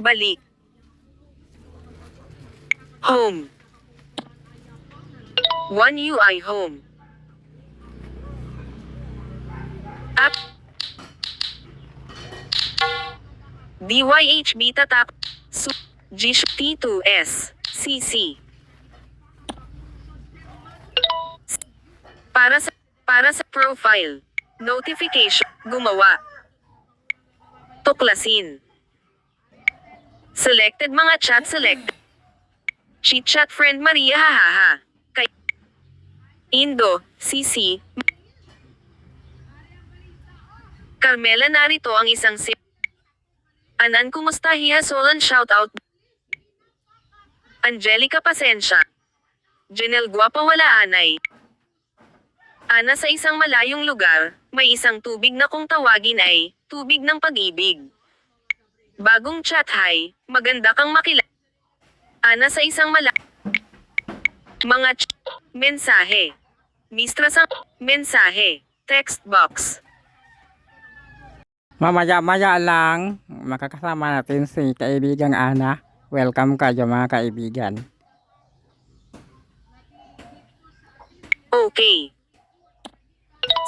Balik. Home. One UI Home. App. DYH Beta Tap. Su G T2S. CC. Para sa para sa profile. Notification. Gumawa. Tuklasin. Selected mga chat select. Cheat chat friend Maria hahaha. Kay Indo, CC. Carmela narito ang isang sip. Anan kumusta hiya solan shoutout. Angelica Pasensya. Janelle Guapa wala anay. Ana sa isang malayong lugar, may isang tubig na kung tawagin ay, tubig ng pag-ibig. Bagong chat hi, maganda kang makilala. Ana sa isang mala... Mga ch... Mensahe. Mistress ang... Mensahe. Text box. Mamaya-maya lang, makakasama natin si kaibigang Ana. Welcome kayo mga kaibigan. Okay.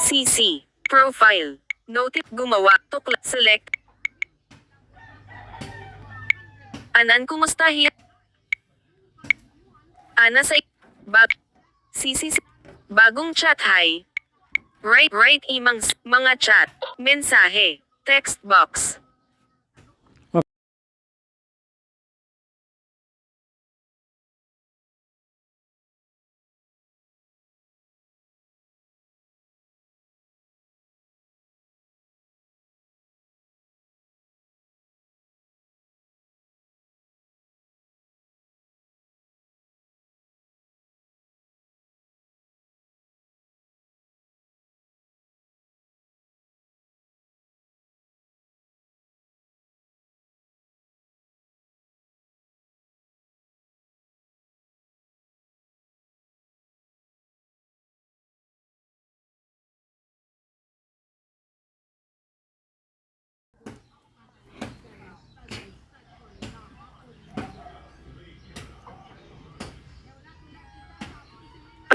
CC. Profile. Notif gumawa. Tukla. Select. Anan kumusta hiya? Ana sa bag CC bagong chat hi. Right right imang mga chat. Mensahe. Text box.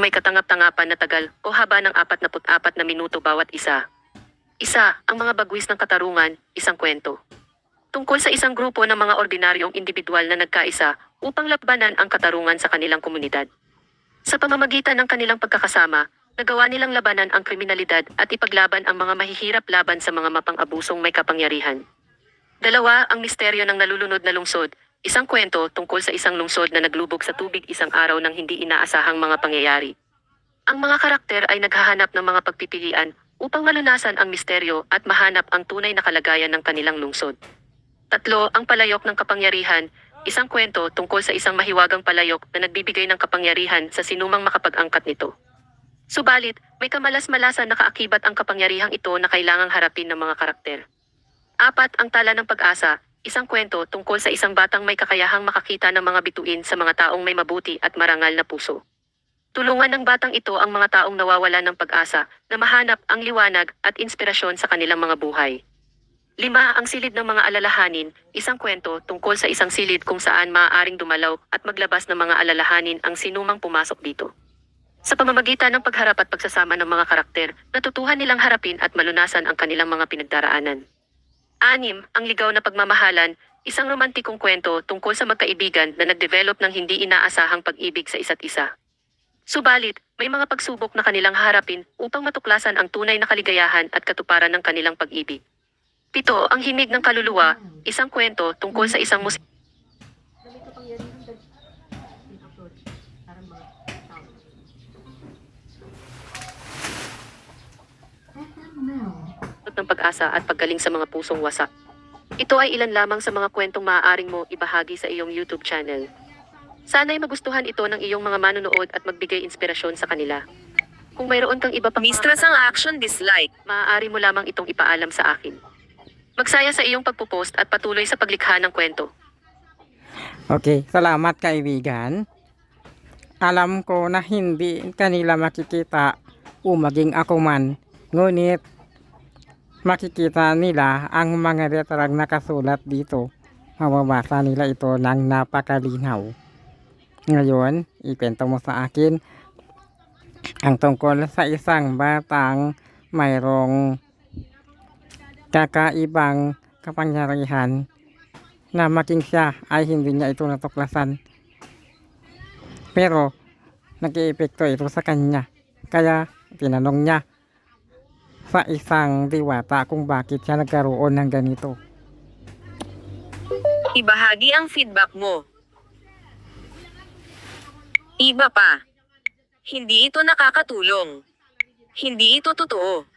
May katangap-tangapan na tagal o haba ng 44 na minuto bawat isa. Isa, ang mga bagwis ng katarungan, isang kwento. Tungkol sa isang grupo ng mga ordinaryong individual na nagkaisa upang labanan ang katarungan sa kanilang komunidad. Sa pamamagitan ng kanilang pagkakasama, nagawa nilang labanan ang kriminalidad at ipaglaban ang mga mahihirap laban sa mga mapang-abusong may kapangyarihan. Dalawa, ang misteryo ng nalulunod na lungsod, isang kwento tungkol sa isang lungsod na naglubog sa tubig isang araw ng hindi inaasahang mga pangyayari. Ang mga karakter ay naghahanap ng mga pagpipilian upang malunasan ang misteryo at mahanap ang tunay na kalagayan ng kanilang lungsod. Tatlo, ang palayok ng kapangyarihan, isang kwento tungkol sa isang mahiwagang palayok na nagbibigay ng kapangyarihan sa sinumang makapag-angkat nito. Subalit, may kamalas-malasan na kaakibat ang kapangyarihang ito na kailangang harapin ng mga karakter. Apat, ang tala ng pag-asa, isang kwento tungkol sa isang batang may kakayahang makakita ng mga bituin sa mga taong may mabuti at marangal na puso. Tulungan ng batang ito ang mga taong nawawala ng pag-asa na mahanap ang liwanag at inspirasyon sa kanilang mga buhay. Lima, ang silid ng mga alalahanin, isang kwento tungkol sa isang silid kung saan maaaring dumalaw at maglabas ng mga alalahanin ang sinumang pumasok dito. Sa pamamagitan ng pagharap at pagsasama ng mga karakter, natutuhan nilang harapin at malunasan ang kanilang mga pinagdaraanan. Anim, ang ligaw na pagmamahalan, isang romantikong kwento tungkol sa magkaibigan na nagdevelop ng hindi inaasahang pag-ibig sa isa't isa. Subalit, may mga pagsubok na kanilang harapin upang matuklasan ang tunay na kaligayahan at katuparan ng kanilang pag-ibig. Pito, ang himig ng kaluluwa, isang kwento tungkol sa isang musik ng pag-asa at paggaling sa mga pusong wasak. Ito ay ilan lamang sa mga kwentong maaaring mo ibahagi sa iyong YouTube channel. Sana'y magustuhan ito ng iyong mga manonood at magbigay inspirasyon sa kanila. Kung mayroon kang iba pang mga Mistress ang action dislike. maaari mo lamang itong ipaalam sa akin. Magsaya sa iyong pagpupost at patuloy sa paglikha ng kwento. Okay, salamat kaibigan. Alam ko na hindi kanila makikita o maging ako man. Ngunit makikita nila ang mga letrang nakasulat dito. mababasa nila ito ng napakalinaw. Ngayon, ikwento mo sa akin ang tungkol sa isang batang mayroong kakaibang kapangyarihan na maging siya ay hindi niya ito natuklasan. Pero, nag-iepekto ito sa kanya. Kaya, tinanong niya sa isang diwata kung bakit siya nagkaroon ng ganito. Ibahagi ang feedback mo. Iba pa. Hindi ito nakakatulong. Hindi ito totoo.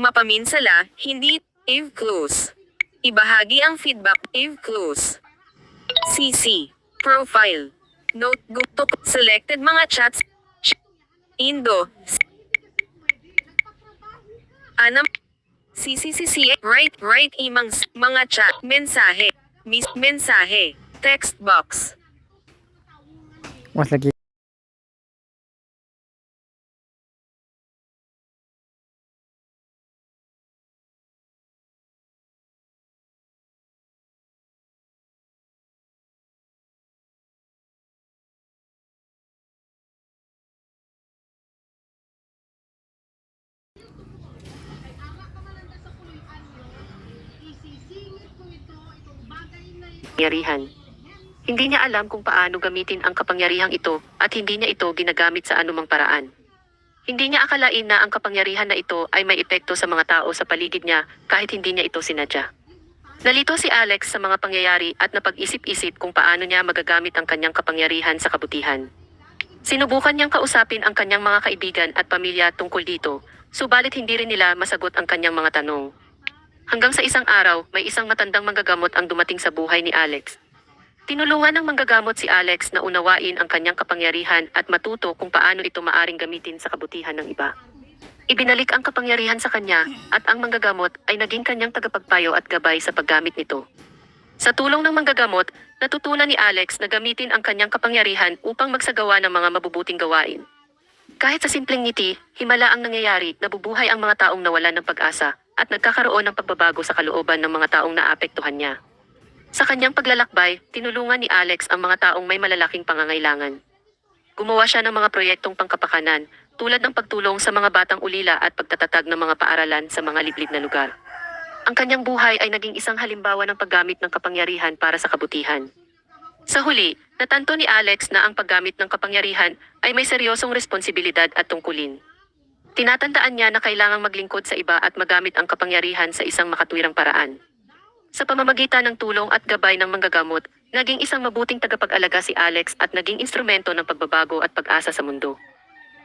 Mapaminsala, hindi Eve Close. Ibahagi ang feedback Eve Close. CC. Profile. Notebook selected mga chats. Ch- Indo. Anam. CCCC. Right, right imang mga chat. Mensahe. Mis mensahe. Text box. O sige, kapangyarihan. Hindi niya alam kung paano gamitin ang kapangyarihang ito at hindi niya ito ginagamit sa anumang paraan. Hindi niya akalain na ang kapangyarihan na ito ay may epekto sa mga tao sa paligid niya kahit hindi niya ito sinadya. Nalito si Alex sa mga pangyayari at napag-isip-isip kung paano niya magagamit ang kanyang kapangyarihan sa kabutihan. Sinubukan niyang kausapin ang kanyang mga kaibigan at pamilya tungkol dito, subalit hindi rin nila masagot ang kanyang mga tanong. Hanggang sa isang araw, may isang matandang manggagamot ang dumating sa buhay ni Alex. Tinulungan ng manggagamot si Alex na unawain ang kanyang kapangyarihan at matuto kung paano ito maaring gamitin sa kabutihan ng iba. Ibinalik ang kapangyarihan sa kanya at ang manggagamot ay naging kanyang tagapagpayo at gabay sa paggamit nito. Sa tulong ng manggagamot, natutunan ni Alex na gamitin ang kanyang kapangyarihan upang magsagawa ng mga mabubuting gawain. Kahit sa simpleng ngiti, himala ang nangyayari, nabubuhay ang mga taong nawalan ng pag-asa at nagkakaroon ng pagbabago sa kalooban ng mga taong naapektuhan niya. Sa kanyang paglalakbay, tinulungan ni Alex ang mga taong may malalaking pangangailangan. Gumawa siya ng mga proyektong pangkapakanan, tulad ng pagtulong sa mga batang ulila at pagtatatag ng mga paaralan sa mga liblib na lugar. Ang kanyang buhay ay naging isang halimbawa ng paggamit ng kapangyarihan para sa kabutihan. Sa huli, natanto ni Alex na ang paggamit ng kapangyarihan ay may seryosong responsibilidad at tungkulin. Tinatandaan niya na kailangang maglingkod sa iba at magamit ang kapangyarihan sa isang makatwirang paraan. Sa pamamagitan ng tulong at gabay ng manggagamot, naging isang mabuting tagapag-alaga si Alex at naging instrumento ng pagbabago at pag-asa sa mundo.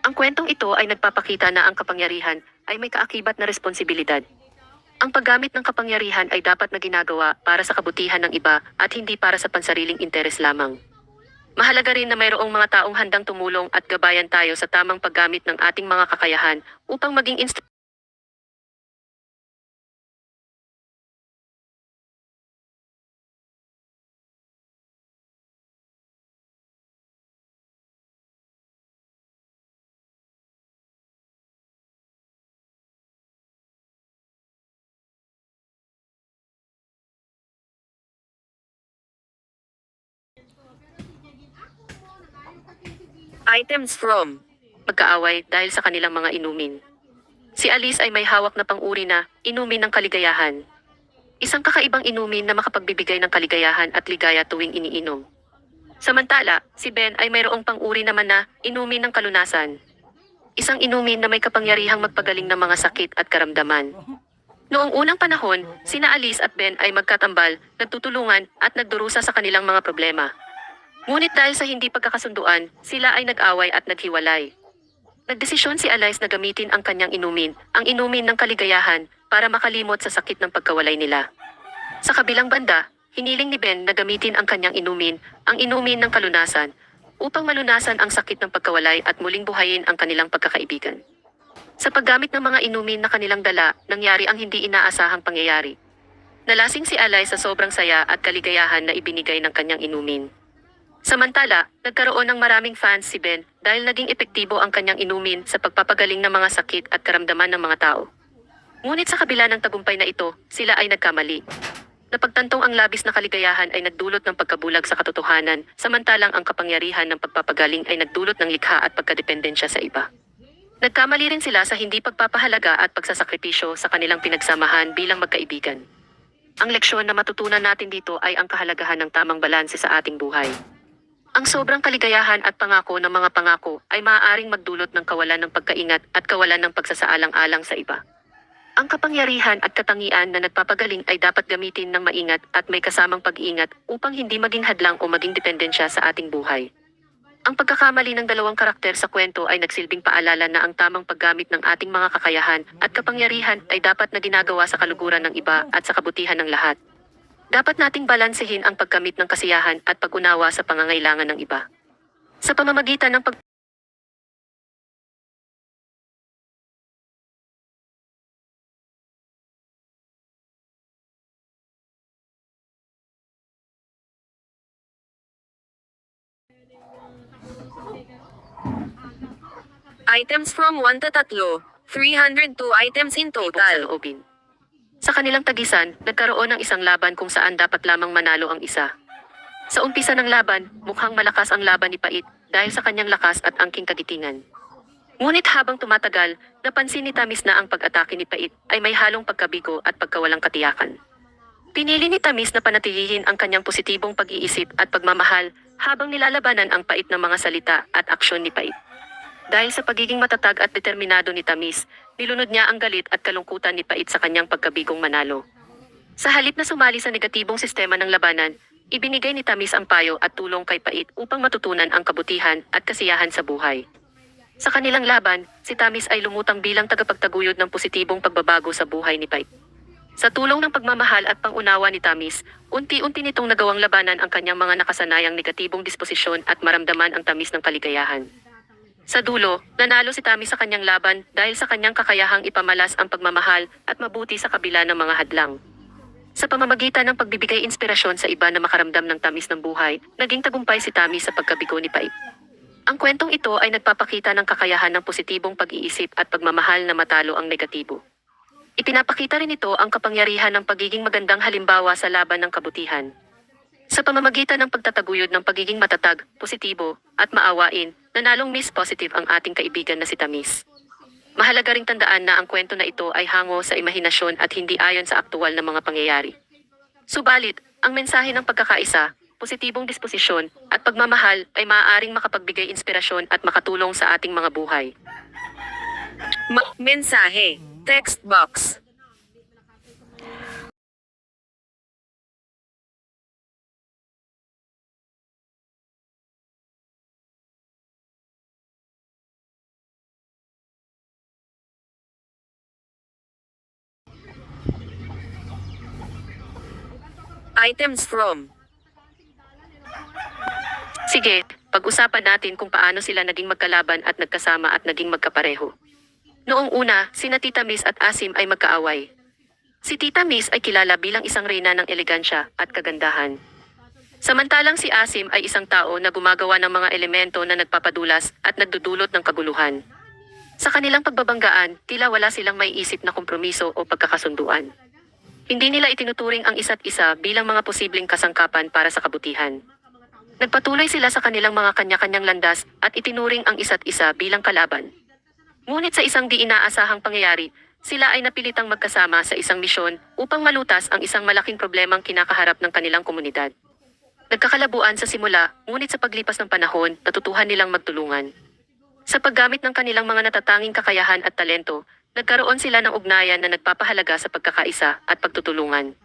Ang kwentong ito ay nagpapakita na ang kapangyarihan ay may kaakibat na responsibilidad. Ang paggamit ng kapangyarihan ay dapat na ginagawa para sa kabutihan ng iba at hindi para sa pansariling interes lamang. Mahalaga rin na mayroong mga taong handang tumulong at gabayan tayo sa tamang paggamit ng ating mga kakayahan upang maging instrumento Items from. magkaaway dahil sa kanilang mga inumin. Si Alice ay may hawak na pang-uri na inumin ng kaligayahan. Isang kakaibang inumin na makapagbibigay ng kaligayahan at ligaya tuwing iniinom. Samantala, si Ben ay mayroong pang-uri naman na inumin ng kalunasan. Isang inumin na may kapangyarihang magpagaling ng mga sakit at karamdaman. Noong unang panahon, sina Alice at Ben ay magkatambal, nagtutulungan at nagdurusa sa kanilang mga problema. Ngunit dahil sa hindi pagkakasunduan, sila ay nag-away at naghiwalay. Nagdesisyon si Alice na gamitin ang kanyang inumin, ang inumin ng kaligayahan, para makalimot sa sakit ng pagkawalay nila. Sa kabilang banda, hiniling ni Ben na gamitin ang kanyang inumin, ang inumin ng kalunasan, upang malunasan ang sakit ng pagkawalay at muling buhayin ang kanilang pagkakaibigan. Sa paggamit ng mga inumin na kanilang dala, nangyari ang hindi inaasahang pangyayari. Nalasing si Alay sa sobrang saya at kaligayahan na ibinigay ng kanyang inumin. Samantala, nagkaroon ng maraming fans si Ben dahil naging epektibo ang kanyang inumin sa pagpapagaling ng mga sakit at karamdaman ng mga tao. Ngunit sa kabila ng tagumpay na ito, sila ay nagkamali. Napagtantong ang labis na kaligayahan ay nagdulot ng pagkabulag sa katotohanan, samantalang ang kapangyarihan ng pagpapagaling ay nagdulot ng likha at pagkadependensya sa iba. Nagkamali rin sila sa hindi pagpapahalaga at pagsasakripisyo sa kanilang pinagsamahan bilang magkaibigan. Ang leksyon na matutunan natin dito ay ang kahalagahan ng tamang balanse sa ating buhay. Ang sobrang kaligayahan at pangako ng mga pangako ay maaaring magdulot ng kawalan ng pagkaingat at kawalan ng pagsasaalang-alang sa iba. Ang kapangyarihan at katangian na nagpapagaling ay dapat gamitin ng maingat at may kasamang pag-iingat upang hindi maging hadlang o maging dependensya sa ating buhay. Ang pagkakamali ng dalawang karakter sa kwento ay nagsilbing paalala na ang tamang paggamit ng ating mga kakayahan at kapangyarihan ay dapat na ginagawa sa kaluguran ng iba at sa kabutihan ng lahat. Dapat nating balansehin ang pagkamit ng kasiyahan at pag-unawa sa pangangailangan ng iba. Sa pamamagitan ng pag Items from 1 to 3. 302 items in tibok sa total. loobin. Sa kanilang tagisan, nagkaroon ng isang laban kung saan dapat lamang manalo ang isa. Sa umpisa ng laban, mukhang malakas ang laban ni Pait dahil sa kanyang lakas at angking kagitingan. Ngunit habang tumatagal, napansin ni Tamis na ang pag-atake ni Pait ay may halong pagkabigo at pagkawalang katiyakan. Pinili ni Tamis na panatilihin ang kanyang positibong pag-iisip at pagmamahal habang nilalabanan ang pait ng mga salita at aksyon ni Pait. Dahil sa pagiging matatag at determinado ni Tamis, nilunod niya ang galit at kalungkutan ni Pait sa kanyang pagkabigong manalo. Sa halip na sumali sa negatibong sistema ng labanan, ibinigay ni Tamis ang payo at tulong kay Pait upang matutunan ang kabutihan at kasiyahan sa buhay. Sa kanilang laban, si Tamis ay lumutang bilang tagapagtaguyod ng positibong pagbabago sa buhay ni Pait. Sa tulong ng pagmamahal at pangunawa ni Tamis, unti-unti nitong nagawang labanan ang kanyang mga nakasanayang negatibong disposisyon at maramdaman ang tamis ng kaligayahan. Sa dulo, nanalo si Tamis sa kanyang laban dahil sa kanyang kakayahang ipamalas ang pagmamahal at mabuti sa kabila ng mga hadlang. Sa pamamagitan ng pagbibigay inspirasyon sa iba na makaramdam ng tamis ng buhay, naging tagumpay si Tamis sa pagkabigo ni Pait. Ang kwentong ito ay nagpapakita ng kakayahan ng positibong pag-iisip at pagmamahal na matalo ang negatibo. Ipinapakita rin ito ang kapangyarihan ng pagiging magandang halimbawa sa laban ng kabutihan. Sa pamamagitan ng pagtataguyod ng pagiging matatag, positibo, at maawain, nanalong Miss Positive ang ating kaibigan na si Tamis. Mahalaga ring tandaan na ang kwento na ito ay hango sa imahinasyon at hindi ayon sa aktual na mga pangyayari. Subalit, ang mensahe ng pagkakaisa, positibong disposisyon, at pagmamahal ay maaaring makapagbigay inspirasyon at makatulong sa ating mga buhay. Ma- mensahe. Text box. Items from Sige, pag-usapan natin kung paano sila naging magkalaban at nagkasama at naging magkapareho. Noong una, sina Tita Miss at Asim ay magkaaway. Si Tita Miss ay kilala bilang isang reyna ng elegansya at kagandahan. Samantalang si Asim ay isang tao na gumagawa ng mga elemento na nagpapadulas at nagdudulot ng kaguluhan. Sa kanilang pagbabanggaan, tila wala silang may isip na kompromiso o pagkakasunduan. Hindi nila itinuturing ang isa't isa bilang mga posibleng kasangkapan para sa kabutihan. Nagpatuloy sila sa kanilang mga kanya-kanyang landas at itinuring ang isa't isa bilang kalaban. Ngunit sa isang di inaasahang pangyayari, sila ay napilitang magkasama sa isang misyon upang malutas ang isang malaking problemang kinakaharap ng kanilang komunidad. Nagkakalabuan sa simula, ngunit sa paglipas ng panahon, natutuhan nilang magtulungan. Sa paggamit ng kanilang mga natatanging kakayahan at talento, nagkaroon sila ng ugnayan na nagpapahalaga sa pagkakaisa at pagtutulungan.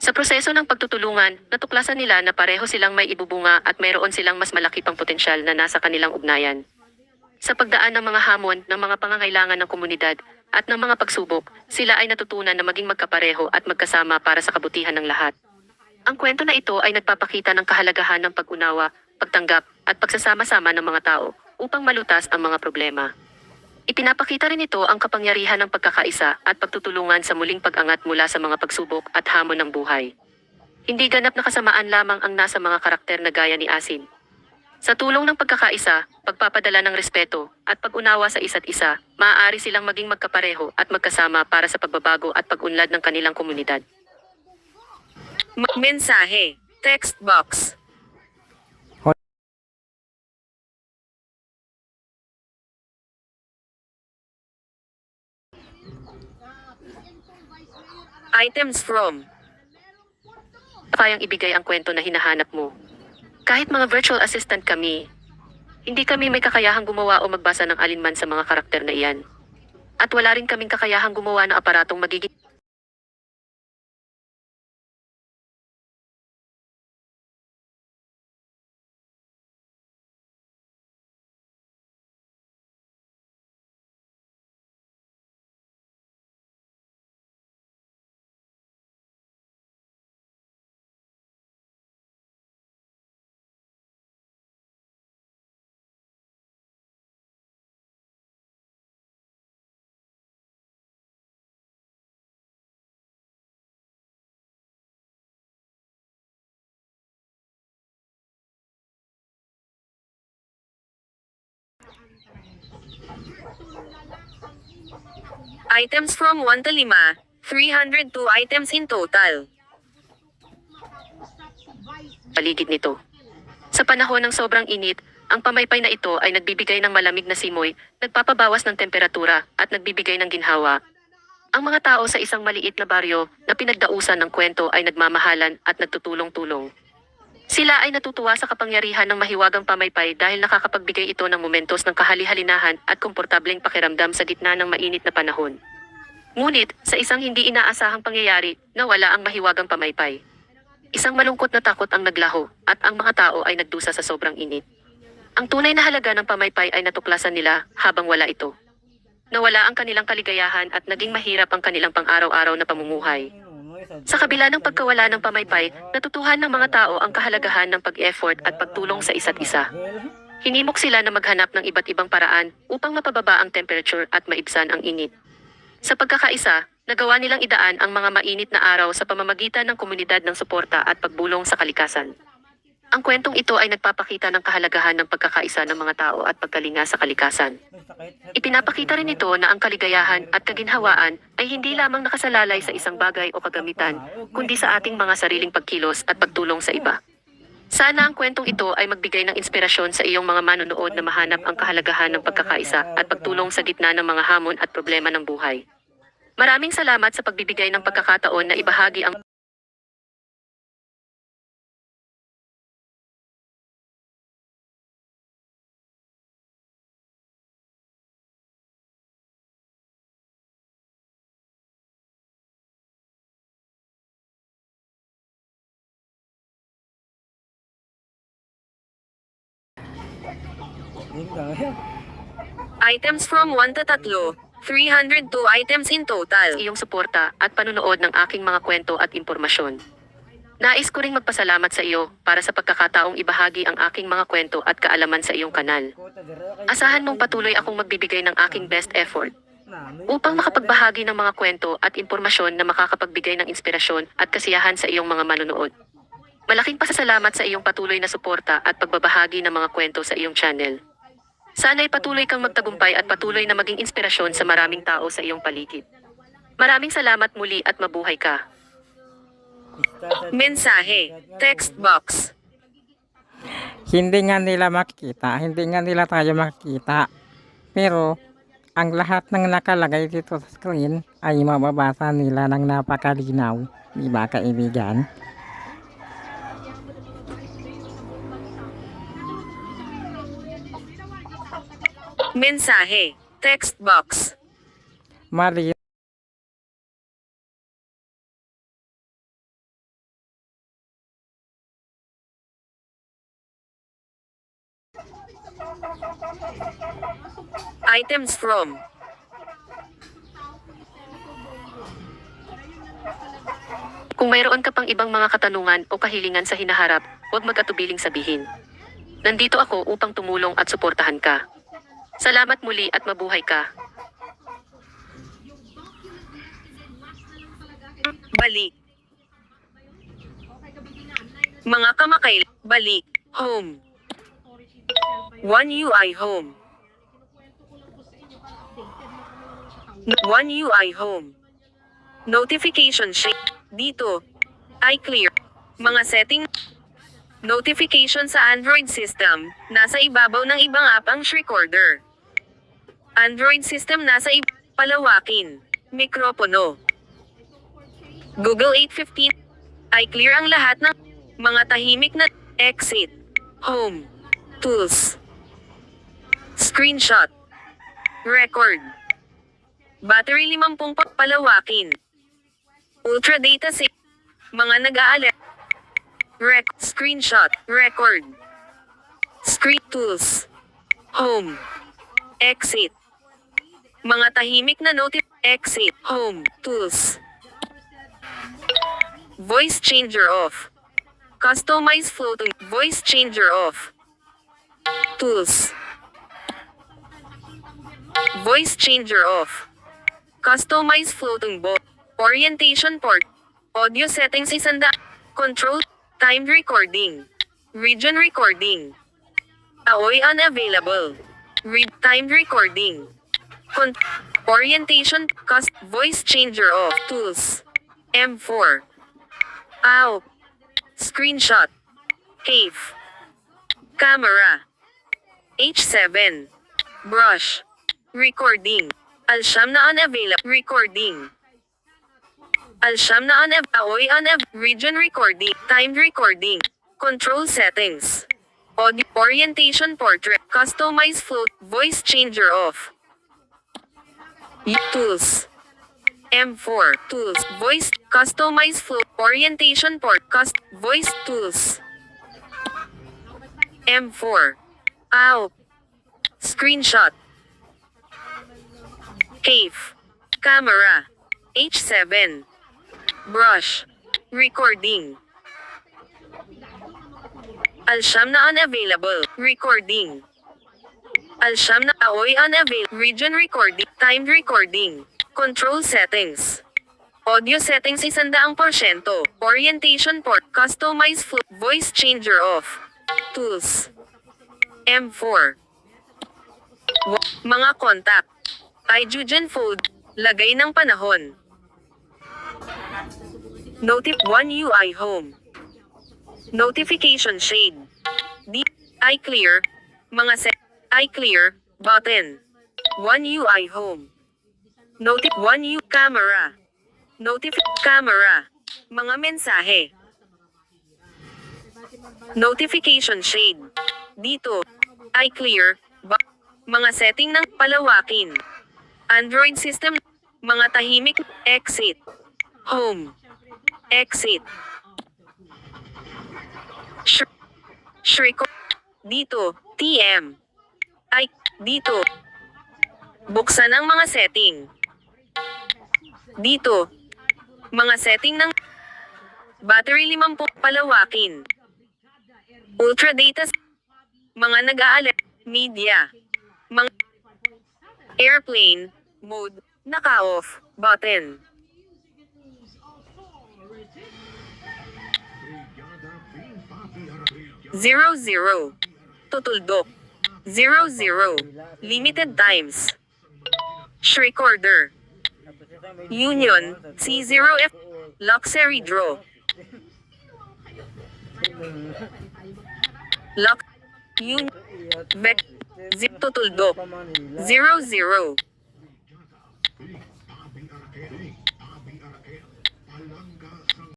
Sa proseso ng pagtutulungan, natuklasan nila na pareho silang may ibubunga at mayroon silang mas malaki pang potensyal na nasa kanilang ugnayan. Sa pagdaan ng mga hamon ng mga pangangailangan ng komunidad at ng mga pagsubok, sila ay natutunan na maging magkapareho at magkasama para sa kabutihan ng lahat. Ang kwento na ito ay nagpapakita ng kahalagahan ng pag-unawa, pagtanggap, at pagsasama-sama ng mga tao upang malutas ang mga problema. Ipinapakita rin ito ang kapangyarihan ng pagkakaisa at pagtutulungan sa muling pag-angat mula sa mga pagsubok at hamon ng buhay. Hindi ganap na kasamaan lamang ang nasa mga karakter na gaya ni Asin. Sa tulong ng pagkakaisa, pagpapadala ng respeto, at pag-unawa sa isa't isa, maaari silang maging magkapareho at magkasama para sa pagbabago at pag-unlad ng kanilang komunidad. Ma- mensahe. Text box. Items from. kayang ibigay ang kwento na hinahanap mo. Kahit mga virtual assistant kami, hindi kami may kakayahang gumawa o magbasa ng alinman sa mga karakter na iyan. At wala rin kaming kakayahang gumawa ng aparatong magiging Items from 1 to 5. 302 items in total. paligid nito. Sa panahon ng sobrang init, ang pamaypay na ito ay nagbibigay ng malamig na simoy, nagpapabawas ng temperatura, at nagbibigay ng ginhawa. Ang mga tao sa isang maliit na baryo na pinagdausan ng kwento ay nagmamahalan at nagtutulong-tulong. Sila ay natutuwa sa kapangyarihan ng mahiwagang pamaypay dahil nakakapagbigay ito ng momentos ng kahali-halinahan at komportableng pakiramdam sa gitna ng mainit na panahon. Ngunit, sa isang hindi inaasahang pangyayari, nawala ang mahiwagang pamaypay. Isang malungkot na takot ang naglaho, at ang mga tao ay nagdusa sa sobrang init. Ang tunay na halaga ng pamaypay ay natuklasan nila habang wala ito. Nawala ang kanilang kaligayahan at naging mahirap ang kanilang pang-araw-araw na pamumuhay. Sa kabila ng pagkawala ng pamaypay, natutuhan ng mga tao ang kahalagahan ng pag-effort at pagtulong sa isa't isa. Hinimok sila na maghanap ng iba't ibang paraan upang mapababa ang temperature at maibsan ang init. Sa pagkakaisa, nagawa nilang idaan ang mga mainit na araw sa pamamagitan ng komunidad ng suporta at pagbulong sa kalikasan. Ang kwentong ito ay nagpapakita ng kahalagahan ng pagkakaisa ng mga tao at pagkalinga sa kalikasan. Ipinapakita rin ito na ang kaligayahan at kaginhawaan ay hindi lamang nakasalalay sa isang bagay o kagamitan, kundi sa ating mga sariling pagkilos at pagtulong sa iba. Sana ang kwentong ito ay magbigay ng inspirasyon sa iyong mga manonood na mahanap ang kahalagahan ng pagkakaisa at pagtulong sa gitna ng mga hamon at problema ng buhay. Maraming salamat sa pagbibigay ng pagkakataon na ibahagi ang Items from 1 to 3. 302 items in total. iyong suporta at panunood ng aking mga kwento at impormasyon. Nais ko ring magpasalamat sa iyo para sa pagkakataong ibahagi ang aking mga kwento at kaalaman sa iyong kanal. Asahan mong patuloy akong magbibigay ng aking best effort upang makapagbahagi ng mga kwento at impormasyon na makakapagbigay ng inspirasyon at kasiyahan sa iyong mga manonood. Malaking pasasalamat sa iyong patuloy na suporta at pagbabahagi ng mga kwento sa iyong channel. Sana'y patuloy kang magtagumpay at patuloy na maging inspirasyon sa maraming tao sa iyong paligid. Maraming salamat muli at mabuhay ka. Mensahe. Text box. Hindi nga nila makikita, hindi nga nila tayo makikita. Pero, ang lahat ng nakalagay dito sa screen ay mababasa nila ng napakalinaw. Di ba kaibigan? Mensahe. Text box. Mali Items from. Kung mayroon ka pang ibang mga katanungan o kahilingan sa hinaharap, huwag mag-atubiling sabihin. Nandito ako upang tumulong at suportahan ka. Salamat muli at mabuhay ka. Balik. Mga kamakail. Balik. Home. One UI home. One UI home. Notification sheet. Dito. I clear. Mga setting Notification sa Android system, nasa ibabaw ng ibang app ang recorder. Android system nasa ib- palawakin. Mikropono. Google 815. Ay clear ang lahat ng mga tahimik na exit, home, tools, screenshot, record, battery 50 pa- palawakin, ultra data safe, mga nag-aalala, rec, screenshot, record, screen tools, home, exit, mga tahimik na notif, exit, home, tools, Voice changer off. Customize floating voice changer off. Tools. Voice changer off. Customize floating boat. Orientation port. Audio settings isanda. Control. Timed recording. Region recording. Aoy unavailable. Read timed recording. Con- orientation. Cust voice changer off. Tools. M4. Ow. Screenshot. Cave. Camera. H7. Brush. Recording. Alsham na unavailable. Recording. Alsham na unav. Aoy unav. Region recording. Timed recording. Control settings. Audio. Orientation portrait. Customize float. Voice changer off. Tools. M4 tools voice customize flow orientation port cust voice tools M4 ow screenshot cave camera H7 brush recording Alsham na unavailable recording Alsham na aoy unavailable region recording timed recording Control settings. Audio settings isandaang porsyento. Orientation port. Customize fo- voice changer off. Tools. M4. Wa- mga contact. iJugen fold. Lagay ng panahon. Notif 1 UI home. Notification shade. D iClear. Mga set iClear button. 1 UI home. Notif 1 U camera. Notif camera. Mga mensahe. Notification shade. Dito. iClear. Ba- mga setting ng palawakin. Android system. Mga tahimik. Exit. Home. Exit. Sh Shriko. Dito. TM. Ay. Dito. Buksan ang mga setting. Dito. Mga setting ng battery 50 palawakin. Ultra data mga nag-aalala media. Mga airplane mode naka-off button. Zero zero. Tutuldok. Zero zero. Limited times. Recorder. Union, C0F, Luxury Draw. Lux, Un, Vec, Zip Tutuldok, 00.